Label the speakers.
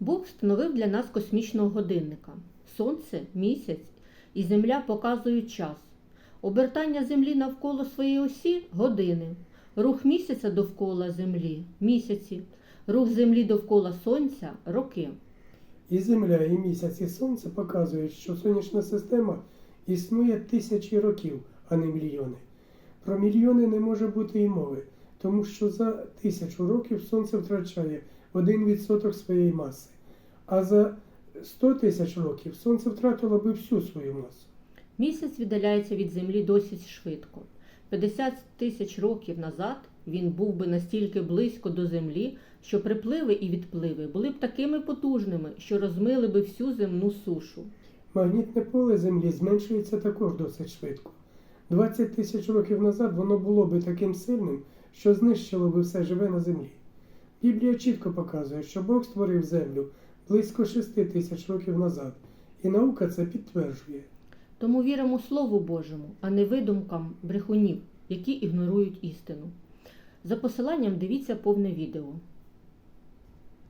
Speaker 1: Бог встановив для нас космічного годинника. Сонце, місяць і Земля показують час. Обертання Землі навколо своєї осі години. Рух місяця довкола Землі місяці. Рух Землі довкола Сонця роки.
Speaker 2: І Земля, і місяць, і сонце показують, що сонячна система існує тисячі років, а не мільйони. Про мільйони не може бути і мови, тому що за тисячу років сонце втрачає 1% своєї маси, а за 100 тисяч років сонце втратило би всю свою масу.
Speaker 1: Місяць віддаляється від Землі досить швидко. 50 тисяч років назад він був би настільки близько до Землі, що припливи і відпливи були б такими потужними, що розмили би всю земну сушу.
Speaker 2: Магнітне поле Землі зменшується також досить швидко. 20 тисяч років назад воно було би таким сильним, що знищило би все живе на землі. Біблія чітко показує, що Бог створив землю близько 6 тисяч років назад, і наука це підтверджує.
Speaker 1: Тому віримо Слову Божому, а не видумкам брехунів, які ігнорують істину. За посиланням дивіться повне відео.